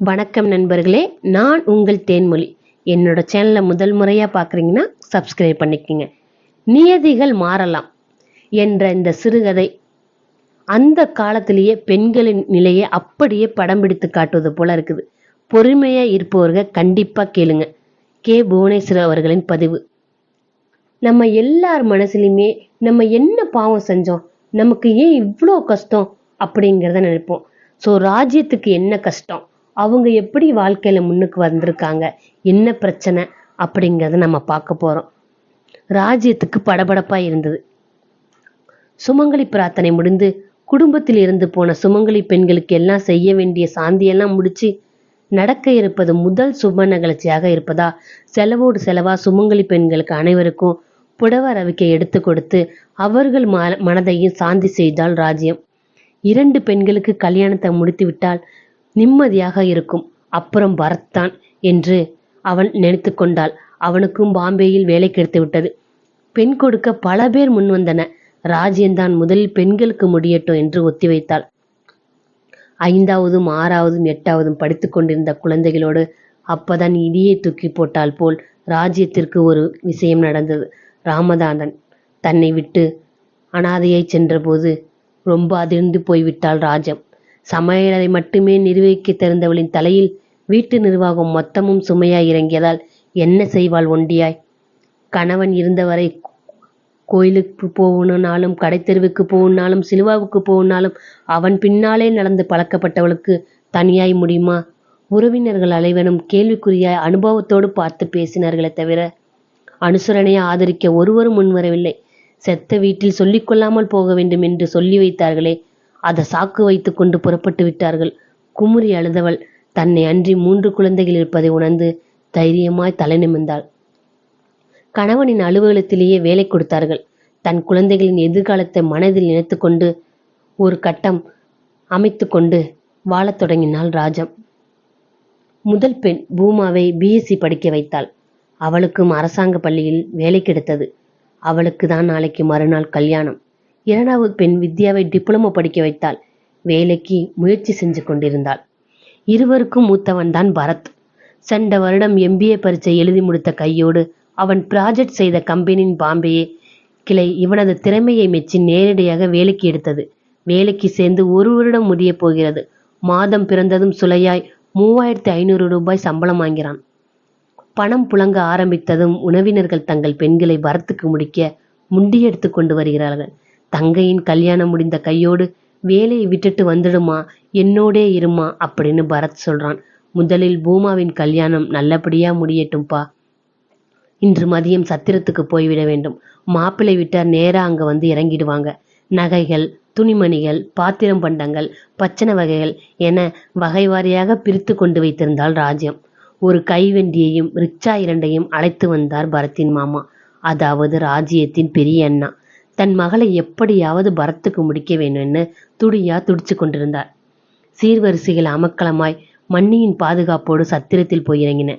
வணக்கம் நண்பர்களே நான் உங்கள் தேன்மொழி. என்னோட சேனலை முதல் முறையாக பார்க்குறீங்கன்னா சப்ஸ்கிரைப் பண்ணிக்கோங்க. நியதிகள் மாறலாம் என்ற இந்த சிறுகதை அந்த காலத்திலேயே பெண்களின் நிலையை அப்படியே படம் பிடித்து காட்டுவது போல இருக்குது. பொறுமையாக இருப்பவர்கள் கண்டிப்பாக கேளுங்க. கே. புவனேஸ்வர் அவர்களின் பதிவு. நம்ம எல்லார் மனசுலையுமே நம்ம என்ன பாவம் செஞ்சோம் நமக்கு ஏன் இவ்வளோ கஷ்டம் அப்படிங்கிறத நினைப்போம். ஸோ ராஜ்யத்துக்கு என்ன கஷ்டம்? அவங்க எப்படி வாழ்க்கையில முன்னுக்கு வந்திருக்காங்க? என்ன பிரச்சனை? அப்படிங்கிறத நம்ம பார்க்க போறோம். ராஜ்யத்துக்கு படபடப்பா இருந்தது. சுமங்கலி பிரார்த்தனை முடிந்து குடும்பத்தில் இருந்து போன சுமங்கலி பெண்களுக்கு எல்லாம் செய்ய வேண்டிய சாந்தியெல்லாம் முடிச்சு நடக்க இருப்பது முதல் சுப நிகழ்ச்சியாக இருப்பதா? செலவோடு செலவா சுமங்கலி பெண்களுக்கு அனைவருக்கும் புடவ ரவிக்கை எடுத்து கொடுத்து அவர்கள் மனதையும் சாந்தி செய்தால் ராஜ்யம். இரண்டு பெண்களுக்கு கல்யாணத்தை முடித்து விட்டால் நிம்மதியாக இருக்கும். அப்புறம் வரத்தான் என்று அவன் நினைத்து கொண்டாள். அவனுக்கும் பாம்பேயில் வேலை கிடைத்து விட்டது. பெண் கொடுக்க பல பேர் முன்வந்தன ராஜேன் தான் முதலில் பெண்களுக்கு முடியட்டும் என்று ஒத்திவைத்தாள் ஐந்தாவதும் ஆறாவதும் எட்டாவதும் படித்துக் கொண்டிருந்த குழந்தைகளோடு அப்பதான் இடியை தூக்கி போட்டால் போல் ராஜ்யத்திற்கு ஒரு விஷயம் நடந்தது. ராமதாதன் தன்னை விட்டு அனாதையாய் சென்றபோது ரொம்ப அதிர்ந்து போய்விட்டாள் ராஜம். சமையலறை மட்டுமே நிர்வகிக்க தெரிந்தவளின் தலையில் வீட்டு நிர்வாகம் மொத்தமும் சுமையாய் இறங்கியதால் என்ன செய்வாள் ஒண்டியாய்? கணவன் இருந்தவரை கோயிலுக்கு போகணும்னாலும் கடைத்தெருவுக்கு போகணும்னாலும் சிலுவாவுக்கு போகணும்னாலும் அவன் பின்னாலே நடந்து பழக்கப்பட்டவளுக்கு தனியாய் முடியுமா? உறவினர்கள் அலைவனும் கேள்விக்குறியாய் அனுபவத்தோடு பார்த்து பேசினார்களே தவிர அனுசரணையை ஆதரிக்க ஒருவரும் முன்வரவில்லை. செத்த வீட்டில் சொல்லிக்கொள்ளாமல் போக வேண்டும் என்று சொல்லி வைத்தார்களே அதை சாக்கு வைத்துக் கொண்டு புறப்பட்டு விட்டார்கள். குமுறி அழுதவள் தன்னை அன்றி மூன்று குழந்தைகள் இருப்பதை உணர்ந்து தைரியமாய் தலை நிமிர்ந்தாள். கணவனின் அலுவலகத்திலேயே வேலை கொடுத்தார்கள். தன் குழந்தைகளின் எதிர்காலத்தை மனதில் நினைத்துக்கொண்டு ஒரு கட்டம் அமைத்துக்கொண்டு வாழத் தொடங்கினாள் ராஜம். முதல் பெண் பூமாவை பிஎஸ்சி படிக்க வைத்தாள். அவளுக்கும் அரசாங்க பள்ளியில் வேலை கிடைத்தது. அவளுக்கு தான் நாளைக்கு மறுநாள் கல்யாணம். இரண்டாவது பெண் வித்யாவை டிப்ளமோ படிக்க வைத்தாள். வேலைக்கு முயற்சி செஞ்சு கொண்டிருந்தாள். இருவருக்கும் மூத்தவன் தான் பரத். சென்ற வருடம் எம்பிஏ பரீட்சை எழுதி முடித்த கையோடு அவன் ப்ராஜெக்ட் செய்த கம்பெனியின் பாம்பேயே கிளை இவனது திறமையை மெச்சி நேரடியாக வேலைக்கு எடுத்தது. வேலைக்கு சேர்ந்து ஒரு வருடம் முடிய போகிறது. மாதம் பிறந்ததும் சுலையாய் மூவாயிரத்தி ஐநூறு ரூபாய் சம்பளம் வாங்கிறான் பணம் புழங்க ஆரம்பித்ததும் உணவினர்கள் தங்கள் பெண்களை பரத்துக்கு முடிக்க முண்டியெடுத்து கொண்டு வருகிறார்கள். தங்கையின் கல்யாணம் முடிந்த கையோடு வேலையை விட்டுட்டு வந்துடுமா? என்னோடே இருமா? அப்படின்னு பரத் சொல்றான். முதலில் பூமாவின் கல்யாணம் நல்லபடியா முடியட்டும்பா. இன்று மதியம் சத்திரத்துக்கு போய்விட வேண்டும். மாப்பிள்ளை விட்டார் நேரா அங்க வந்து இறங்கிடுவாங்க. நகைகள் துணிமணிகள் பாத்திரம் பண்டங்கள் பச்சனை வகைகள் என வகை வாரியாக பிரித்து கொண்டு வைத்திருந்தாள் ராஜ்யம். ஒரு கைவண்டியையும் ரிக்ஷா இரண்டையும் அழைத்து வந்தார் பரத்தின் மாமா. அதாவது ராஜ்யத்தின் பெரிய அண்ணா. தன் மகளை எப்படியாவது பரத்துக்கு முடிக்க வேணும்னு துடியா துடிச்சு கொண்டிருந்தார் சீர்வரிசைகள் அமக்கலமாய் மன்னியின் பாதுகாப்போடு சத்திரத்தில் போய் இறங்கின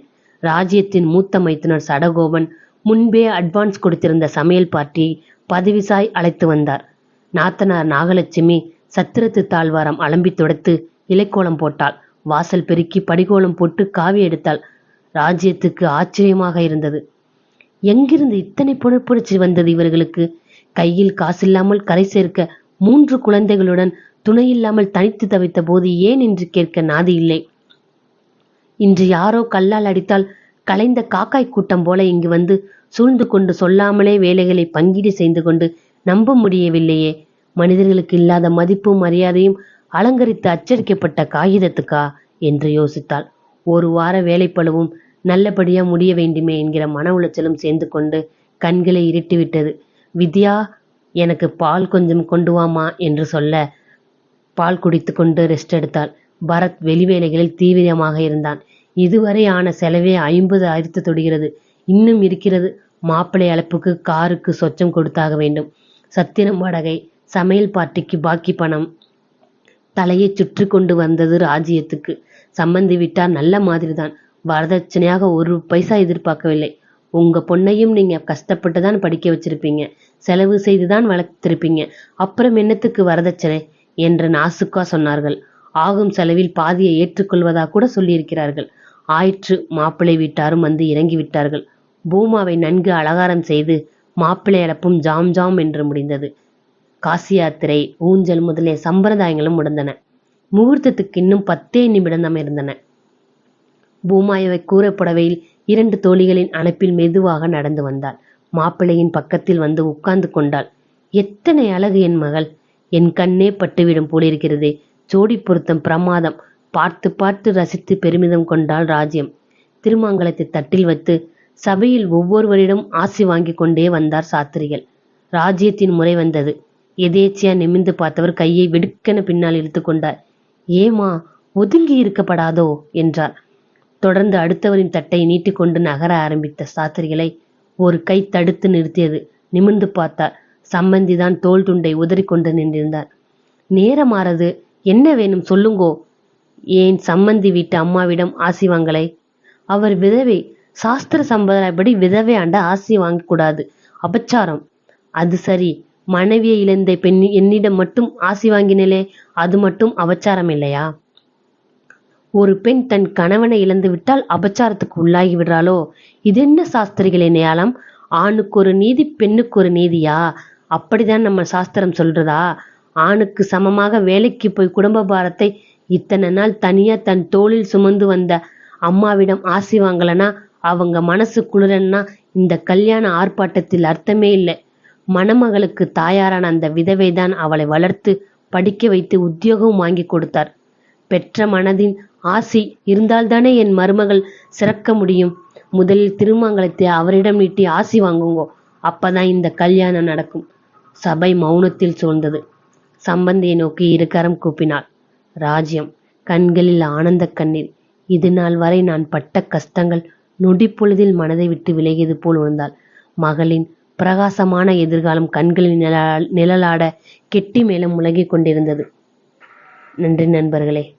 ராஜ்யத்தின் மூத்த மைத்துனர் சடகோபன் முன்பே அட்வான்ஸ் கொடுத்திருந்த சமையல் பார்ட்டியை பதவிசாய் அழைத்து வந்தார். நாத்தனார் நாகலட்சுமி சத்திரத்து தாழ்வாரம் அலம்பி துடைத்து இலைக்கோலம் போட்டாள். வாசல் பெருக்கி படிகோலம் போட்டு காவி எடுத்தாள். ராஜ்யத்துக்கு ஆச்சரியமாக இருந்தது. எங்கிருந்து இத்தனை பொறுப்புணர்ச்சி வந்தது இவர்களுக்கு? கையில் காசில்லாமல் கரை சேர்க்க மூன்று குழந்தைகளுடன் துணையில்லாமல் தனித்து தவித்த போது ஏன் என்று கேட்க நாதி இல்லை? இன்று யாரோ கல்லால் அடித்தால் கலைந்த காக்காய் கூட்டம் போல இங்கு வந்து சூழ்ந்து கொண்டு சொல்லாமலே வேலைகளை பங்கீடு செய்து கொண்டு நம்ப முடியவில்லையே. மனிதர்களுக்கு இல்லாத மதிப்பும் மரியாதையும் அலங்கரித்து அச்சடிக்கப்பட்ட காகிதத்துக்கா? என்று யோசித்தாள். ஒரு வார வேலைப்பழுவும் நல்லபடியா முடிய வேண்டுமே என்கிற மன உளைச்சலும் சேர்ந்து கொண்டு கண்களை இருட்டிவிட்டது. வித்யா எனக்கு பால் கொஞ்சம் கொண்டு வாமா என்று சொல்ல பால் குடித்து கொண்டு ரெஸ்ட் எடுத்தாள். பரத் வெளி வேலைகளில் தீவிரமாக இருந்தான். இதுவரை ஆன செலவே ஐம்பது அரித்து தொடுகிறது. இன்னும் இருக்கிறது. மாப்பிள்ளை அழைப்புக்கு காருக்கு சொச்சம் கொடுத்தாக வேண்டும். சத்திரம் வாடகை சமையல் பார்ட்டிக்கு பாக்கி பணம். தலையை சுற்றி கொண்டு வந்தது ராஜ்யத்துக்கு. சம்மந்தி விட்டார். நல்ல மாதிரிதான். வரதட்சணையாக ஒரு பைசா எதிர்பார்க்கவில்லை. உங்க பொண்ணையும் நீங்க கஷ்டப்பட்டு தான் படிக்க வச்சிருப்பீங்க. செலவு செய்து தான் வளர்த்திருப்பீங்க. அப்புறம் என்னத்துக்கு வரதட்சணை? என்று நாசுக்கா சொன்னார்கள். ஆகும் செலவில் பாதியை ஏற்றுக்கொள்வதாக கூட சொல்லியிருக்கிறார்கள். ஆயிற்று மாப்பிள்ளை வீட்டாரும் வந்து இறங்கி விட்டார்கள் பூமாவை நன்கு அலங்காரம் செய்து மாப்பிள்ளை அழப்பும் ஜாம் ஜாம் என்று முடிந்தது. காசி யாத்திரை ஊஞ்சல் முதலிய சம்பிரதாயங்களும் முடிந்தன. முகூர்த்தத்துக்கு இன்னும் பத்தே நிமிடம் இருந்தன. பூமாயவை கூறப்படவையில் இரண்டு தோழிகளின் அணைப்பில் மெதுவாக நடந்து வந்தாள். மாப்பிள்ளையின் பக்கத்தில் வந்து உட்கார்ந்து கொண்டாள். எத்தனை அழகு என் மகள். என் கண்ணே பட்டுவிடும் போலிருக்கிறதே. ஜோடி பொருத்தம் பிரமாதம். பார்த்து பார்த்து ரசித்து பெருமிதம் கொண்டாள் ராஜ்யம். திருமாங்கலத்தை தட்டில் வைத்து சபையில் ஒவ்வொருவரிடம் ஆசி வாங்கி கொண்டே வந்தார் சாத்திரிகள். ராஜ்யத்தின் முறை வந்தது. எதேச்சியா நிமிந்து பார்த்தவர் கையை வெடுக்கென பின்னால் இழுத்து கொண்டார். ஏமா ஒதுங்கி இருக்கப்படாதோ? என்றார். தொடர்ந்து அடுத்தவரின் தட்டை நீட்டிக்கொண்டு நகர ஆரம்பித்த சாத்திரிகளை ஒரு கை தடுத்து நிறுத்தியது. நிமிர்ந்து பார்த்தார். சம்பந்திதான் தோல் துண்டை உதறிக்கொண்டு நின்றிருந்தார். நேரமாறது என்ன வேணும் சொல்லுங்கோ. ஏன் சம்மந்தி வீட்டு அம்மாவிடம் ஆசி வாங்கலை? அவர் விதவை. சாஸ்திர சம்பிரதாயப்படி விதவை ஆண்ட ஆசி வாங்கக்கூடாது அபச்சாரம். அது சரி. மனைவியை இழந்த பெண் என்னிடம் மட்டும் ஆசி வாங்கினலே அது மட்டும் அபச்சாரம் இல்லையா? ஒரு பெண் தன் கணவனை இழந்து விட்டால் அபச்சாரத்துக்கு உள்ளாகி விடுறாளோ இது என்ன சாஸ்திரிகளே நியாலம் ஆணுக்கு ஒரு நீதி பெண்ணுக்கு ஒரு நீதியா? அப்படிதான் நம்ம சாஸ்திரம் சொல்றதா? ஆணுக்கு சமமாக வேலைக்கு போய் குடும்ப பாரத்தை இத்தனை நாள் தனியா தன் தோளில் சுமந்து வந்த அம்மாவிடம் ஆசி வாங்கலனா அவங்க மனசு குளிரன்னா இந்த கல்யாண ஆர்ப்பாட்டத்தில் அர்த்தமே இல்லை. மணமகளுக்கு தாயாரான அந்த விதவை தான் அவளை வளர்த்து படிக்க வைத்து உத்தியோகம் வாங்கி கொடுத்தார். பெற்ற மனதின் ஆசி இருந்தால்தானே என் மருமகள் சிறக்க முடியும். முதலில் திருமங்கலத்தை அவரிடம் நீட்டி ஆசி வாங்குங்கோ. அப்பதான் இந்த கல்யாணம் நடக்கும். சபை மௌனத்தில் சூழ்ந்தது. சம்பந்தியை நோக்கி இருகரம் கூப்பினாள். ராஜ்யம் கண்களில் ஆனந்த கண்ணீர். இது நாள் வரை நான் பட்ட கஷ்டங்கள் நொடிப்பொழுதில் மனதை விட்டு விலகியது போல் உணர்ந்தாள். மகளின் பிரகாசமான எதிர்காலம் கண்களில் நிழலா நிழலாட கெட்டி மேலும் முழங்கிக் கொண்டிருந்தது. நன்றி நண்பர்களே.